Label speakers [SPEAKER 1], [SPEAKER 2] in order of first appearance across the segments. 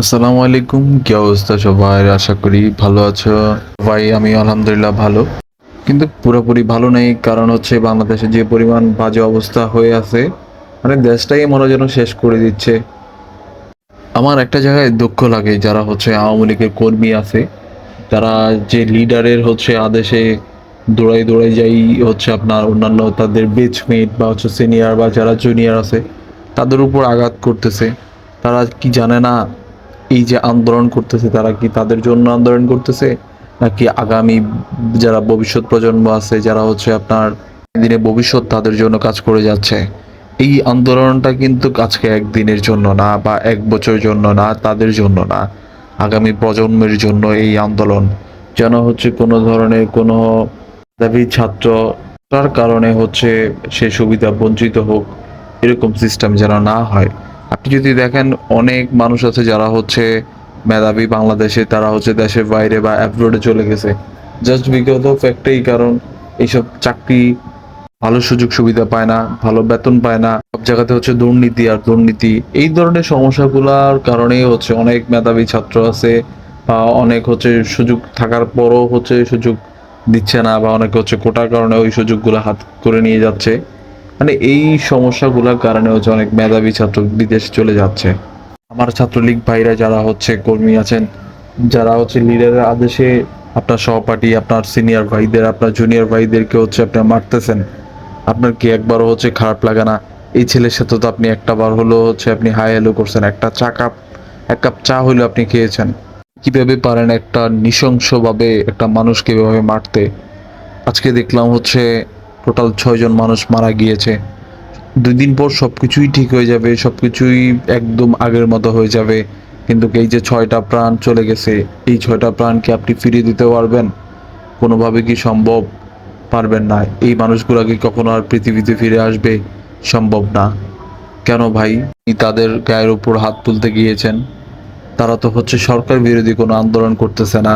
[SPEAKER 1] আসসালামু আলাইকুম, কি অবস্থা সবাই? আশা করি ভালো আছো। ভাই আমি আলহামদুলিল্লাহ ভালো। কিন্তু পুরোপুরি ভালো নেই, কারণ হচ্ছে বাংলাদেশে যে পরিমাণ বাজে অবস্থা হয়ে আছে মানে দেশটাই মনে যেন শেষ করে দিচ্ছে। আমার একটা জায়গায় দুঃখ লাগে, যারা হচ্ছে আওয়ামী লীগের কর্মী আছে তারা যে লিডারের হচ্ছে আদেশে দৌড়াই দৌড়াই যাই হচ্ছে আপনার অন্যান্য তাদের বেচমেট বা হচ্ছে সিনিয়র বা যারা জুনিয়র আছে, তাদের উপর আঘাত করতেছে। তারা কি জানে না এই যে আন্দোলন করতেছে, তারা কি তাদের জন্য আন্দোলন করতেছে? নাকি আগামী যারা ভবিষ্যৎ প্রজন্ম আছে, যারা হচ্ছে আপনার দিনে ভবিষ্যৎ তাদের জন্য কাজ করে যাচ্ছে? এই আন্দোলনটা কিন্তু আজকে একদিনের জন্য না, বা এক বছরের জন্য না, তাদের জন্য না। আগামী প্রজন্মের জন্য এই আন্দোলন যেন হচ্ছে কোনো ধরনের কোনো দাবি ছাত্র, তার কারণে হচ্ছে সে সুবিধা বঞ্চিত হোক, এরকম সিস্টেম যেন না হয়। আপনি যদি দেখেন, অনেক মানুষ আছে যারা হচ্ছে মেধাবী বাংলাদেশে, তারা হচ্ছে দেশের বাইরে বা অ্যাব্রোডে চলে গেছে। জাস্ট অফ একটাই কারণ, এইসব চাকরি ভালো সুযোগ সুবিধা পায় না, ভালো বেতন পায় না, সব জায়গাতে হচ্ছে দুর্নীতি আর দুর্নীতি। এই ধরনের সমস্যাগুলোর কারণেই হচ্ছে অনেক মেধাবী ছাত্র আছে, বা অনেক হচ্ছে সুযোগ থাকার পরও হচ্ছে সুযোগ দিচ্ছে না বা অনেকে হচ্ছে কোটার কারণে ওই সুযোগগুলো হাত করে নিয়ে যাচ্ছে। মানে এই সমস্যাগুলোর কারণে হচ্ছে অনেক মেধাবী ছাত্র বিদেশে চলে যাচ্ছে। আমার ছাত্রলীগ ভাইরা যারা হচ্ছে কর্মী আছেন, যারা হচ্ছে লিডারের আদেশে আপনার সহপাঠী, আপনার সিনিয়র ভাইদের, আপনার জুনিয়র ভাইদেরকে হচ্ছে আপনি মারতেছেন, আপনার কি একবারও হচ্ছে খারাপ লাগে না? এই ছেলের সাথে তো আপনি একটা বার হলেও হচ্ছে আপনি হাই হ্যালো করছেন, একটা চা কাপ, এক কাপ চা হইল আপনি খেয়েছেন। কীভাবে পারেন একটা নৃশংসভাবে একটা মানুষকে এভাবে মারতে? আজকে দেখলাম হচ্ছে টোটাল ছয়জন মানুষ মারা গিয়েছে। দুই দিন পর সব কিছুই ঠিক হয়ে যাবে সব কিছুই একদম আগের মতো হয়ে যাবে। কিন্তু এই যে ছয়টা প্রাণ চলে গেছে, এই ছয়টা প্রাণকে আপনি ফিরিয়ে দিতে পারবেন? কোনোভাবে কি সম্ভব? পারবেন না। এই মানুষগুলো কি কখনো আর পৃথিবীতে ফিরে আসবে? সম্ভব না। কেন ভাই? তাদের গায়ের উপর হাত তুলতে গিয়েছেন। তারা তো হচ্ছে সরকার বিরোধী কোনো আন্দোলন করতেছে না।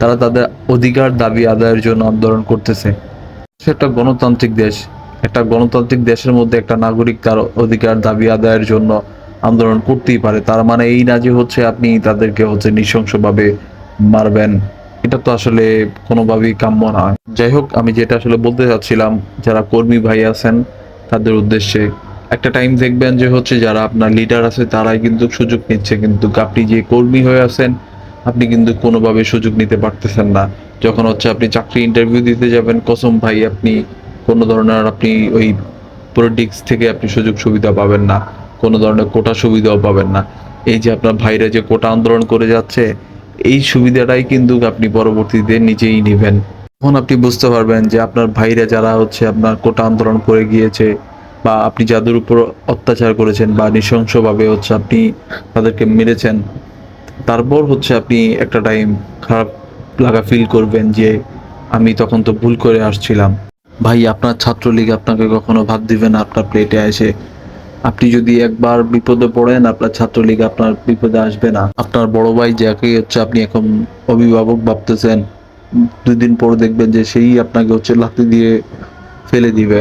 [SPEAKER 1] তারা তাদের অধিকার, দাবি আদায়ের জন্য আন্দোলন করতেছে। একটা গণতান্ত্রিক দেশ। একটা গণতান্ত্রিক দেশের মধ্যে একটা নাগরিক তার অধিকার, দাবি আদায়ের জন্য আন্দোলন করতেই পারে। তার মানে এই না যে হচ্ছে আপনি তাদেরকে হচ্ছে নৃশংসভাবে মারবেন, এটা তো আসলে কোনোভাবেই কাম্য নয়। যাই হোক, আমি যেটা আসলে বলতে চাচ্ছিলাম, যারা কর্মী ভাই আছেন, তাদের উদ্দেশ্যে একটা টাইম দেখবেন যে হচ্ছে যারা আপনার লিডার আছে, তারাই কিন্তু সুযোগ নিচ্ছে। কিন্তু আপনি যে কর্মী হয়ে আছেন, আপনি কিন্তু কোনোভাবে সুযোগ নিতে পারতেছেন না। যখন হচ্ছে আপনি চাকরি ইন্টারভিউ দিতে যাবেন, কসম ভাই, আপনি কোনো ধরনের আপনি ওই পলিটিক্স থেকে আপনি সুযোগ সুবিধা পাবেন না। কোনো ধরনের কোটা সুবিধাও পাবেন না। এই যে আপনার ভাইরা যে কোটা আন্দোলন করে যাচ্ছে, এই সুবিধাটাই কিন্তু আপনি পরবর্তীতে নিজেই নেবেন। তখন আপনি বুঝতে পারবেন যে আপনার ভাইরা যারা হচ্ছে আপনার কোটা আন্দোলন করে গিয়েছে বা আপনি যাদের উপর অত্যাচার করেছেন বা নৃশংসভাবে হচ্ছে আপনি তাদেরকে মেরেছেন, তারপর হচ্ছে আপনি একটা টাইম খারাপ লাগা ফিল করবেন যে আমি তখন তো ভুল করে আসছিলাম। ভাই, আপনার ছাত্রলীগ আপনাকে কখনো ভাত দিবে না আপনার প্লেটে এসে। আপনি যদি একবার বিপদে পড়েন, আপনার ছাত্রলীগ আপনার বিপদে আসবে না। আপনার বড় ভাই যাকে হচ্ছে আপনি এখন অভিভাবক ভাবতেছেন দুই দিন পর দেখবেন যে সেই আপনাকে হচ্ছে লাথি দিয়ে ফেলে দিবে।